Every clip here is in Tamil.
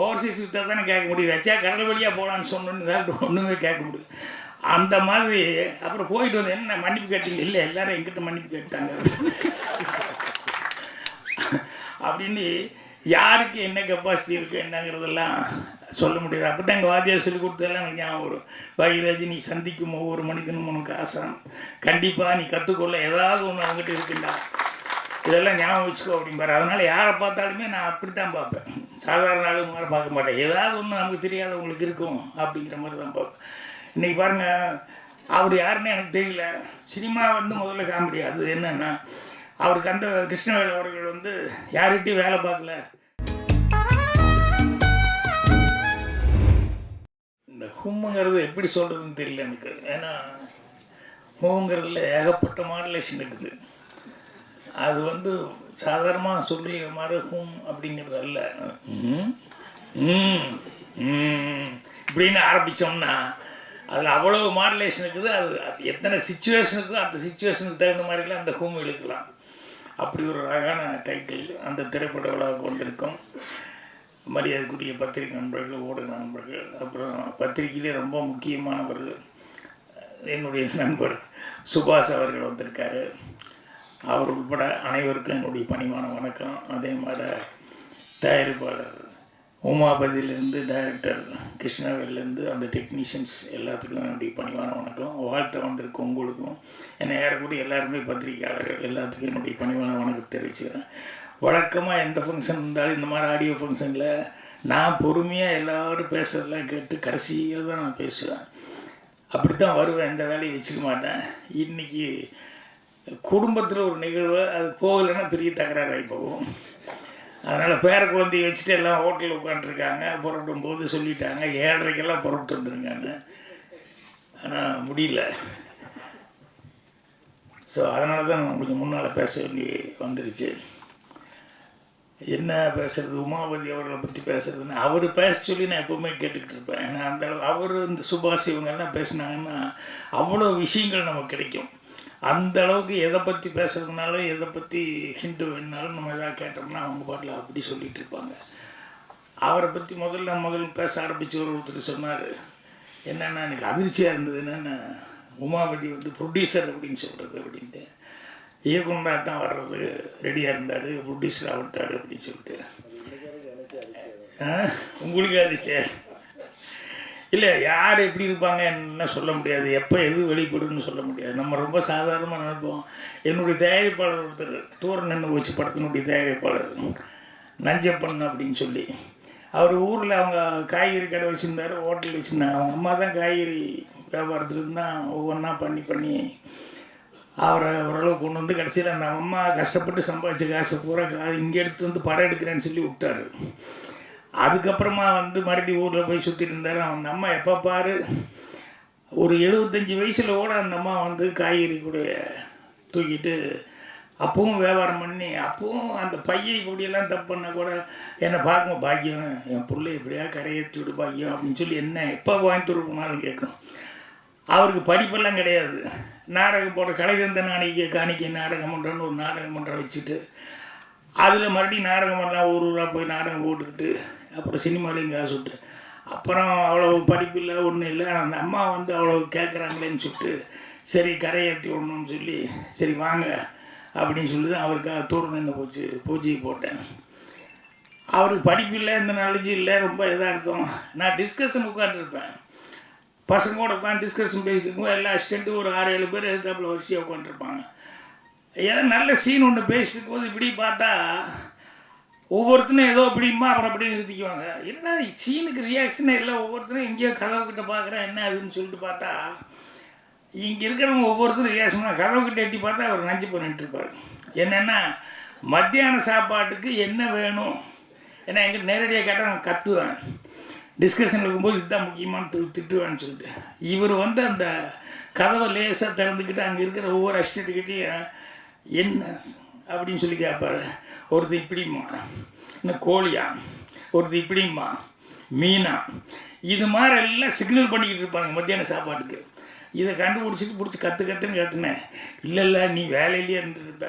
ஓவர்சீஸ் விட்டால் தானே கேட்க முடியும். ரஷ்யா கடல் வழியாக போகலான்னு சொன்னோன்னு தான் ஒன்றுமே கேட்க முடியும். அந்த மாதிரி அப்புறம் போயிட்டு வந்து என்ன மன்னிப்பு கேட்டீங்க? இல்லை எல்லாரும் எங்கிட்ட மன்னிப்பு கேட்டாங்க. அப்படின்னு யாருக்கு என்ன கெப்பாசிட்டி இருக்குது என்னங்கிறதெல்லாம் சொல்ல முடியாது. அப்போ தான் எங்கள் வாத்தியார் சொல்லி கொடுத்ததெல்லாம் எனக்கு ஞாபகம் வரும். பாகிராஜ் நீ சந்திக்கும் ஒவ்வொரு மனிதனும் உனக்கு ஆசான். கண்டிப்பாக நீ கற்றுக்கொள்ள ஏதாவது ஒன்று அவங்ககிட்ட இருக்குண்டா இதெல்லாம் ஞாபகம் வச்சுக்கோ அப்படிம்பாரு அதனால் யாரை பார்த்தாலுமே நான் அப்படி தான் பார்ப்பேன். சாதாரண ஆளுங்க மாதிரி பார்க்க மாட்டேன். ஏதாவது ஒன்று நமக்கு தெரியாதவங்களுக்கு இருக்கும் அப்படிங்கிற மாதிரி தான் பார்ப்பேன். இன்றைக்கி பாருங்கள் அவர் யாருன்னு எனக்கு தெரியல. சினிமா வந்து முதல்ல காமெடி. அது என்னென்னா அவருக்கு அந்த கிருஷ்ணவேல் அவர்கள் வந்து யார்கிட்டையும் வேலை பார்க்கல. இந்த ஹும்முங்கிறது எப்படி சொல்கிறதுன்னு தெரியல எனக்கு. ஏன்னா ஹூங்கிறதுல ஏகப்பட்ட மாடுலேஷன் இருக்குது. அது வந்து சாதாரணமாக சொல்லி மாதிரி ஹூம் அப்படிங்கிறது அல்ல. இப்படின்னு ஆரம்பித்தோம்னா அதில் அவ்வளோ மாடுலேஷன் இருக்குது அது அது எத்தனை சுச்சுவேஷனுக்கோ அந்த சுச்சுவேஷனுக்கு தகுந்த மாதிரிலாம் அந்த ஹூம் இழுக்கலாம். அப்படி ஒரு அழகான டைட்டில் அந்த திரைப்பட விழாவுக்கு வந்திருக்கோம். மரியாதைக்குரிய பத்திரிகை நண்பர்கள் ஊடக நண்பர்கள் அப்புறம் பத்திரிகையிலே ரொம்ப முக்கியமானவர்கள் என்னுடைய நண்பர் சுபாஷ் அவர்கள் வந்திருக்காரு. அவர் உட்பட அனைவருக்கும் என்னுடைய பணிவான வணக்கம். அதே மாதிரி தயாரிப்பாளர் உமாபதியிலேருந்து டைரக்டர் கிருஷ்ணவேலேருந்து அந்த டெக்னீஷியன்ஸ் எல்லாத்துக்கும் என்னுடைய பணிவான வணக்கம். வாழ்த்த வந்திருக்க உங்களுக்கும் என்னை ஏறக்கூடிய எல்லாருமே பத்திரிகையாளர்கள் எல்லாத்துக்கும் என்னுடைய பணிவான வணக்கம் தெரிவிச்சுக்கிறேன். வழக்கமாக எந்த ஃபங்க்ஷன் இருந்தாலும் இந்த மாதிரி ஆடியோ ஃபங்க்ஷனில் நான் பொறுமையாக எல்லோரும் பேசுறதெல்லாம் கேட்டு கடைசியில் தான் நான் பேசுவேன். அப்படி தான் வருவேன் எந்த வேலையும் வச்சுக்க மாட்டேன். இன்றைக்கி குடும்பத்தில் ஒரு நிகழ்வு அது போகலைன்னா பெரிய தகராறாகி போகும். அதனால் பேர குழந்தைய வச்சுட்டு எல்லாம் ஹோட்டலில் உட்காந்துருக்காங்க புறப்படும் போது சொல்லிட்டாங்க ஏழரைக்கெல்லாம் புறப்பட்டு வந்துருங்கன்னு. ஆனால் முடியல. ஸோ அதனால தான் நான் கொஞ்சம் முன்னால் பேச வேண்டி வந்துருச்சு. என்ன பேசுறது? உமாபதி அவர்களை பற்றி பேசுறதுன்னு அவர் பேச சொல்லி நான் எப்பவுமே கேட்டுக்கிட்டு இருப்பேன். ஏன்னா அந்த அவர் இந்த சுபாஷ் இவங்கெல்லாம் பேசுனாங்கன்னா அவ்வளோ விஷயங்கள் நமக்கு கிடைக்கும். அந்த அளவுக்கு எதை பற்றி பேசுறதுனாலும் எதை பற்றி ஹிண்டு வேணுனாலும் நம்ம எதாவது கேட்டோம்னா அவங்க பாட்டில் அப்படி சொல்லிட்டு இருப்பாங்க. அவரை பற்றி முதல்ல முதல்ல பேச ஆரம்பித்து ஒரு ஒருத்தர் சொன்னார். என்னென்னா எனக்கு அதிர்ச்சியாக இருந்தது. என்னென்னா உமாபதி வந்து ப்ரொடியூசர் அப்படின்னு சொல்கிறது அப்படின்ட்டு. இயக்குனராக தான் வர்றது ரெடியாக இருந்தார். ப்ரொடியூசர் ஆகிட்டார் அப்படின்னு சொல்லிட்டு. உங்களுக்கு அதிர்ச்சியாக இல்லை யார் எப்படி இருப்பாங்க என்ன சொல்ல முடியாது எப்போ எது வெளிப்படுன்னு சொல்ல முடியாது. நம்ம ரொம்ப சாதாரணமாக நினைப்போம் என்னுடைய தயாரிப்பாளர் ஒருத்தர் தூரம் நின்று வச்சு படத்தினுடைய தயாரிப்பாளர் நஞ்சப்பன் அப்படின்னு சொல்லி. அவர் ஊரில் அவங்க காய்கறி கடை வச்சுருந்தாரு ஹோட்டல் வச்சுருந்தாங்க அவங்க அம்மா தான் காய்கறி வியாபாரத்துலேருந்து தான் ஒவ்வொன்றா பண்ணி பண்ணி அவரை ஓரளவு கொண்டு வந்து கடைசியில் அந்த அம்மா கஷ்டப்பட்டு சம்பாதிச்ச காசு பூரா கா- இங்கே எடுத்து வந்து படம் எடுக்கிறேன்னு சொல்லி விட்டாரு. அதுக்கப்புறமா வந்து மறுபடியும் ஊரில் போய் சுற்றிட்டு இருந்தார். அவன் அம்மா எப்போ பாரு? ஒரு எழுபத்தஞ்சி வயசில் கூட அந்த அம்மா வந்து காய்கறி கூட தூக்கிட்டு அப்பவும் வியாபாரம் பண்ணி அப்பவும் அந்த பையை இப்படியெல்லாம் தப்பு பண்ணால் கூட என்னை பார்க்கும் பாக்கியம் என் பிள்ளை இப்படியா கரையேற்றி விடு பாக்கியம் அப்படின்னு சொல்லி என்ன எப்போ கோயம்புத்தூர் போனாலும் கேட்கும். அவருக்கு படிப்பெல்லாம் கிடையாது. நாடகம் போட கலை தந்த நாளைக்கு காணிக்கை நாடகம் பண்ணுறோன்னு ஒரு நாடகம் பண்ணுற வச்சுட்டு அதில் மறுபடியும் நாடகம் பண்ணலாம் ஊர் ஊராக போய் நாடகம் போட்டுக்கிட்டு அப்புறம் சினிமாலையும் காசு விட்டு. அப்புறம் அவ்வளோ படிப்பு இல்லை ஒன்றும் இல்லை. அந்த அம்மா வந்து அவ்வளோ கேட்குறாங்களேன்னு சொல்லிட்டு சரி கரையேற்றி விடணும்னு சொல்லி சரி வாங்க அப்படின்னு சொல்லி தான் அவருக்காக தூரம் நின்று போச்சு பூஜையை போட்டேன். அவருக்கு படிப்பு இல்லை எந்த நாலேஜ் இல்லை ரொம்ப இதாக இருக்கும். நான் டிஸ்கஷன் உட்காந்துருப்பேன் பசங்களோட உட்காந்து டிஸ்கஷன் பேசிட்டு இருக்கும்போது எல்லா அசிஸ்டண்ட்டும் ஒரு ஆறு ஏழு பேர் எதிர்த்தாப்பில் வரிசையாக உட்காந்துருப்பாங்க ஏதோ நல்ல சீன் ஒன்று பேசிட்டு போது இப்படி பார்த்தா ஒவ்வொருத்தனும் ஏதோ அப்படிமா அப்புறம் அப்படி நிறுத்திக்குவாங்க. என்ன சீனுக்கு ரியாக்ஷனே இல்லை ஒவ்வொருத்தரும் எங்கேயோ கதவு கிட்ட பார்க்குறேன் என்ன அதுன்னு சொல்லிட்டு பார்த்தா இங்கே இருக்கிறவங்க ஒவ்வொருத்தரும் ரியாக்ஷனாக கதவு கிட்ட எட்டி பார்த்தா அவர் நஞ்சு பண்ணிட்டு இருப்பார். என்னென்னா மத்தியான சாப்பாட்டுக்கு என்ன வேணும்? ஏன்னா எங்கிட்ட நேரடியாக கேட்டால் நான் கத்துவேன். டிஸ்கஷன் இருக்கும்போது இதுதான் முக்கியமான திரு திட்டுவேன்னு சொல்லிட்டு. இவர் வந்து அந்த கதவை லேசாக திறந்துக்கிட்டு அங்கே இருக்கிற ஒவ்வொரு அசிஸ்டண்ட்டுக்கிட்டையும் என்ன அப்படின்னு சொல்லி கேட்பாரு ஒருத்தர் இப்படிம்மா. இன்னும் கோழியா? ஒருத்தர் இப்படிம்மா. மீனா? இது மாதிரி எல்லாம் சிக்னல் பண்ணிக்கிட்டு இருப்பாங்க மத்தியான சாப்பாட்டுக்கு. இதை கண்டுபிடிச்சிட்டு பிடிச்சி கற்று கற்றுன்னு கற்றுனேன் இல்லை இல்லை நீ வேலையிலேயே இருந்துருப்ப.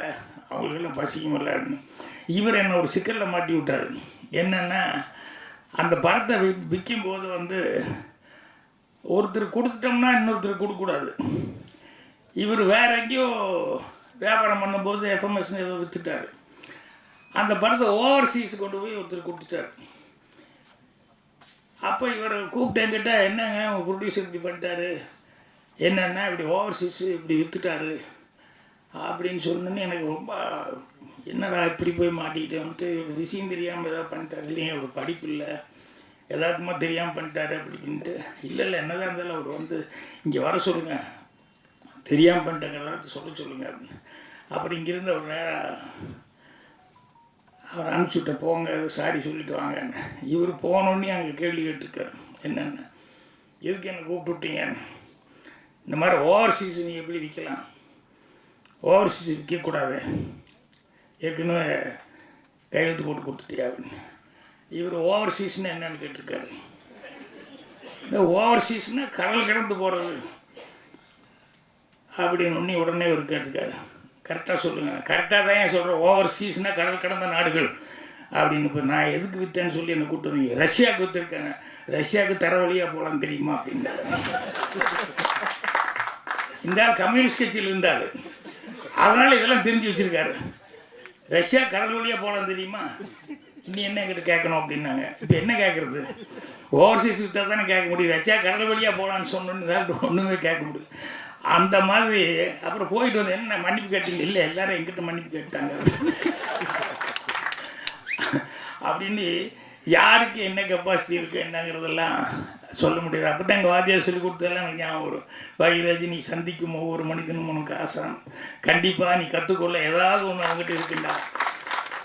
அவங்களுக்கெல்லாம் பசிக்கும் இல்லைன்னு இவர் என்னை ஒரு சிக்கலில் மாட்டி விட்டார். என்னென்னா அந்த படத்தை வி விற்கும்போது வந்து ஒருத்தர் கொடுத்துட்டோம்னா இன்னொருத்தர் கொடுக்கக்கூடாது. இவர் வேற எங்கேயோ வியாபாரம் பண்ணும்போது எஃப்எம்எஸ்னு ஏதோ விற்றுட்டார் அந்த படத்தை ஓவர்சீஸ் கொண்டு போய் ஒருத்தர் கொடுத்துட்டார். அப்போ இவர் கூப்பிட்டேங்கிட்ட என்னங்க உங்கள் ப்ரொடியூசர் இப்படி பண்ணிட்டாரு? என்னென்ன இப்படி ஓவர்சீஸ் இப்படி விற்றுட்டாரு அப்படின்னு சொன்னோன்னே எனக்கு ரொம்ப என்னடா இப்படி போய் மாட்டிக்கிட்டு? வந்துட்டு விஷயம் தெரியாமல் ஏதாவது பண்ணிட்டாரு. இல்லைங்க ஒரு படிப்பு இல்லை. எல்லாத்துக்குமா தெரியாமல் பண்ணிட்டாரு. அப்படி இப்படின்ட்டு இல்லை இல்லை என்னதான் இருந்தாலும் அவர் வந்து இங்கே வர சொல்லுங்கள் தெரியாமல் பண்ணிட்டாங்க சொல்ல சொல்லுங்கள் அப்படின்னு. அப்புறம் இங்கேருந்து அவர் நேராக அவர் அனுப்பிச்சுட்ட போங்க சாரி சொல்லிட்டு வாங்கன்னு இவர் போனோடனே அங்கே கேள்வி கேட்டிருக்காரு. என்னென்னு? எதுக்கு என்னை கூப்பிட்டு விட்டீங்கன்னு இந்த மாதிரி ஓவர்சீஸ் நீ எப்படி விற்கலாம் ஓவர்சீஸ் விற்கக்கூடாது. ஏற்கனவே கையெழுத்து போட்டு கொடுத்துட்டியா அப்படின்னு. இவர் ஓவர்சீஸ்னு என்னன்னு கேட்டிருக்காரு. இந்த ஓவர்சீஸ்னால் கடல் கடந்து போகிறது அப்படின்னு ஒன்று உடனே ஒரு கேட்டிருக்காரு. கரெக்டாக சொல்லுங்கள் கரெக்டாக தான் ஏன் சொல்கிறேன் ஓவர்சீஸ்னால் கடல் கடந்த நாடுகள். அப்படின்னு இப்போ நான் எதுக்கு விற்றேன்னு சொல்லி என்னை கூப்பிட்டு வந்தீங்க. ரஷ்யாவுக்கு விற்றுருக்காங்க ரஷ்யாவுக்கு தர வழியாக போகலாம் தெரியுமா அப்படின்னு இந்த ஆள் கம்யூனிஸ்ட் கட்சியில் இருந்தார். அதனால் இதெல்லாம் தெரிஞ்சு வச்சுருக்காரு. ரஷ்யா கடல் வழியாக போகலாம் தெரியுமா? இனி என்ன என்கிட்ட கேட்கணும் அப்படின்னாங்க. இப்போ என்ன கேட்குறது? ஓவர்சீஸ் விற்றா தானே கேட்க முடியும். ரஷ்யா கடல் வழியாக போகலான்னு சொன்னோன்னு தான் ஒன்றுமே கேட்க முடியும். அந்த மாதிரி அப்புறம் போயிட்டு வந்து என்ன மன்னிப்பு கேட்டீங்க? இல்லை எல்லாரும் எங்கிட்ட மன்னிப்பு கேட்டாங்க. அப்படின்னு யாருக்கு என்ன கெப்பாசிட்டி இருக்குது என்னங்கிறதெல்லாம் சொல்ல முடியாது. அப்போ தான் எங்கள் வாத்தியார் சொல்லி கொடுத்ததெல்லாம் எனக்கு ஞாபகம் வரும். பாகிராஜ் நீ சந்திக்கும் ஒவ்வொரு மனிதனும் உனக்கு ஆசான். கண்டிப்பாக நீ கற்றுக்கொள்ள ஏதாவது ஒன்று அவங்ககிட்ட இருக்குண்டா.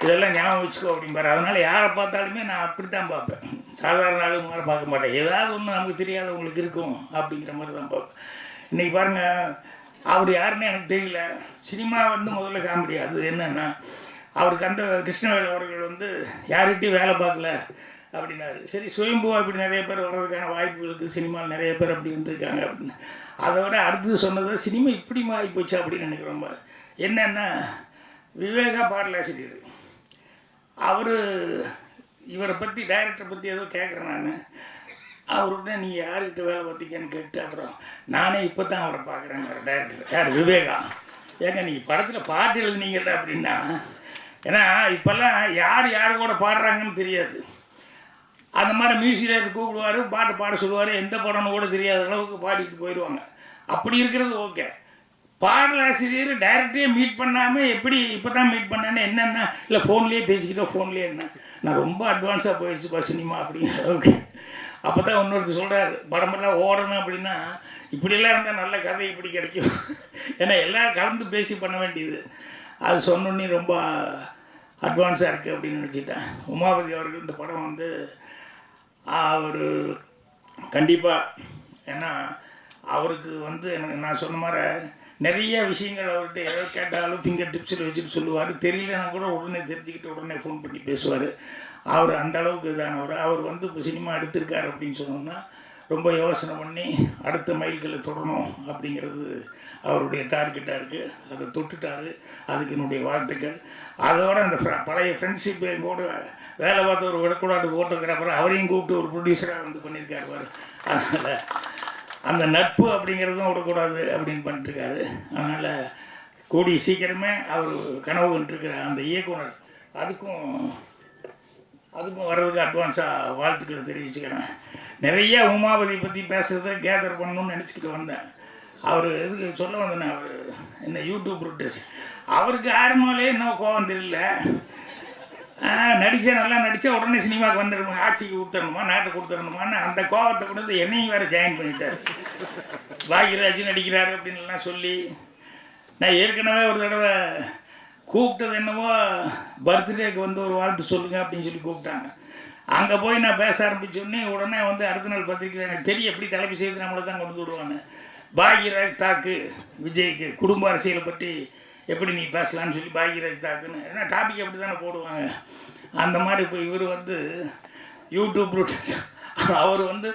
இதெல்லாம் ஞாபகம் வச்சுக்கோ அப்படிம்பாரு அதனால் யாரை பார்த்தாலுமே நான் அப்படி தான் பார்ப்பேன். சாதாரண ஆளுங்க மாதிரி பார்க்க மாட்டேன். ஏதாவது ஒன்று நமக்கு தெரியாதவங்களுக்கு இருக்கும் அப்படிங்கிற மாதிரி தான் பார்ப்பேன். இன்றைக்கி பாருங்கள் அவர் யாருன்னு எனக்கு தெரியல. சினிமா வந்து முதல்ல காமெடி அது என்னென்னா அவருக்கு அந்த கிருஷ்ணவேல் அவர்கள் வந்து யார்கிட்டையும் வேலை பார்க்கல அப்படின்னாரு. சரி சுயம்பு அப்படி நிறைய பேர் வர்றதுக்கான வாய்ப்பு இருக்குது சினிமாவில் நிறைய பேர் அப்படி வந்திருக்காங்க அப்படின்னு. அதை விட அடுத்தது சொன்னது சினிமா இப்படி மாறி போச்சு அப்படின்னு நினைக்கிறோம் என்னென்னா விவேகா பாடலாசிரியர். அவர் இவரை பற்றி டைரக்டரை பற்றி ஏதோ கேட்குறேன் நான். அவர்கிட்ட நீ யார்கிட்ட வேலை பார்த்தீங்கன்னு கேட்டு அப்புறம் நானே இப்போ தான் அவரை பார்க்குறேன் டேரக்டர் யார்? விவேகா. ஏங்க நீங்கள் படத்தில் பாட்டு எழுதுனீங்கல்ல அப்படின்னா? ஏன்னா இப்போல்லாம் யார் யார் கூட பாடுறாங்கன்னு தெரியாது. அந்த மாதிரி மியூசிக் கூப்பிடுவார் பாட்டு பாட சொல்லுவார் எந்த படம்னு கூட தெரியாத அளவுக்கு பாடிட்டு போயிடுவாங்க அப்படி இருக்கிறது ஓகே. பாடலாசிரியர் டைரக்டே மீட் பண்ணாமல் எப்படி இப்போ தான் மீட் பண்ணேன்னு என்னென்ன இல்லை ஃபோன்லேயே பேசிக்கிட்டோம் ஃபோன்லேயே என்ன? நான் ரொம்ப அட்வான்ஸாக போயிடுச்சுப்பா சினிமா அப்படிங்கிற ஓகே அப்போ தான் இன்னொருத்தர் சொல்கிறாரு படமெல்லாம் ஓடணும் அப்படின்னா இப்படியெல்லாம் இருந்தால் நல்ல கதை இப்படி கிடைக்கும். ஏன்னா எல்லோரும் கலந்து பேசி பண்ண வேண்டியது. அது சொன்னோன்னே ரொம்ப அட்வான்ஸாக இருக்குது அப்படின்னு நினச்சிட்டேன். உமாபதி அவர்கள் இந்த படம் வந்து அவர் கண்டிப்பாக ஏன்னா அவருக்கு வந்து எனக்கு நான் சொன்ன மாதிரி நிறைய விஷயங்கள் அவர்கிட்ட ஏதோ கேட்டாலும் ஃபிங்கர் டிப்ஸில் வச்சுட்டு சொல்லுவார். தெரியலன்னா கூட உடனே தெரிஞ்சுக்கிட்டு உடனே ஃபோன் பண்ணி பேசுவார். அவர் அந்த அளவுக்கு இதானவர் அவர் வந்து இப்போ சினிமா எடுத்திருக்காரு அப்படின்னு சொன்னோம்னா ரொம்ப யோசனை பண்ணி அடுத்த மைல்களை தொடரணும் அப்படிங்கிறது அவருடைய டார்கெட்டாக இருக்குது அதை தொட்டுட்டாரு. அதுக்கு என்னுடைய வாழ்த்துக்கள். அதோட அந்த பழைய ஃப்ரெண்ட்ஷிப் கூட வேலை பார்த்து ஒரு விடக்கூடாது ஃபோட்டோகிராஃபர் அவரையும் கூப்பிட்டு ஒரு ப்ரொடியூசராக வந்து பண்ணியிருக்காரு பாரு. அதனால் அந்த நட்பு அப்படிங்கிறதும் விடக்கூடாது அப்படின்னு பண்ணிட்டுருக்காரு. அதனால் கூடிய சீக்கிரமே அவர் கனவு பண்ணிட்டுருக்கிற அந்த இயக்குனர் அதுக்கும் அதுக்கும் வர்றதுக்கு அட்வான்ஸாக வாழ்த்துக்களை தெரிவிச்சுக்கிறேன். நிறைய உமாபதி பற்றி பேசுகிறத கேதர் பண்ணணும்னு நினச்சிக்கிட்டு வந்தேன். அவர் எதுக்கு சொல்ல வந்தேன் அவர் என்ன யூடியூப் ரூட்டர்ஸ் அவருக்கு ஆரம்பம்லே இன்னும் கோவம் தெரியல. நடித்தா நல்லா நடித்தா உடனே சினிமாவுக்கு வந்துடணும் ஆட்சிக்கு கொடுத்துடணுமா? நாட்டை கொடுத்துடணுமான்னு அந்த கோவத்தை கொண்டு வந்து என்னையும் வேறு ஜாயின் பண்ணிட்டார். பாக்யராஜ் நடிக்கிறாரு அப்படின்லாம் சொல்லி நான் ஏற்கனவே ஒரு தடவை கூப்பிட்டது என்னவோ பர்த்டேக்கு வந்து ஒரு வாழ்த்து சொல்லுங்க அப்படின்னு சொல்லி கூப்பிட்டாங்க. அங்கே போய் நான் பேச ஆரம்பிச்சோடனே உடனே வந்து அடுத்த நாள் பத்திரிக்கை எனக்கு தெரியும் எப்படி தலைப்பு செய்து நம்மளை தான் கொண்டு விடுவாங்க பாக்யராஜ் தாக்கு விஜய்க்கு குடும்ப அரசியலை பற்றி எப்படி நீ பேசலாம்னு சொல்லி பாக்யராஜ் தாக்குன்னு ஏன்னா டாபிக் அப்படி தானே போடுவாங்க. அந்த மாதிரி இப்போ இவர் வந்து யூடியூப் ரூட்டர்ஸ் அவர் வந்து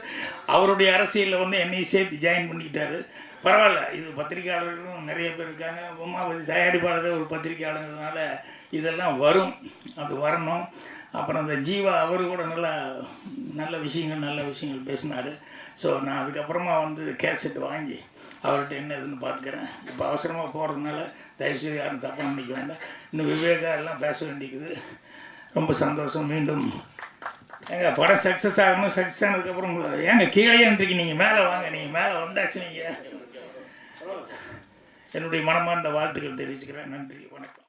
அவருடைய அரசியலில் வந்து என்னையும் சேர்த்து ஜாயின் பண்ணிக்கிட்டாரு. பரவாயில்ல இது பத்திரிகையாளர்களும் நிறைய பேர் இருக்காங்க. உமாபதி தயாரிப்பாளர் ஒரு பத்திரிகையாளர்னால இதெல்லாம் வரும். அது வரணும். அப்புறம் இந்த ஜீவா அவர் கூட நல்லா நல்ல விஷயங்கள் நல்ல விஷயங்கள் பேசினார். ஸோ நான் அதுக்கப்புறமா வந்து கேசட் வாங்கி அவர்கிட்ட என்ன இதுன்னு பார்த்துக்கிறேன். இப்போ அவசரமாக போகிறதுனால தயவுசெய்து யாரும் தப்பாக நினைக்க வேண்டாம். இன்னும் விவேகா எல்லாம் பேச வேண்டியது ரொம்ப சந்தோஷம். மீண்டும் ஏங்க படம் சக்ஸஸ் ஆகணும் சக்ஸஸ் ஆனதுக்கப்புறம் ஏங்க கீழே இன்றைக்கு நீங்கள் மேலே வாங்க நீங்கள் மேலே வந்தாச்சு நீங்கள் என்னுடைய மனமார்ந்த வாழ்த்துக்கள் தெரிவிச்சுக்கிறேன். நன்றி வணக்கம்.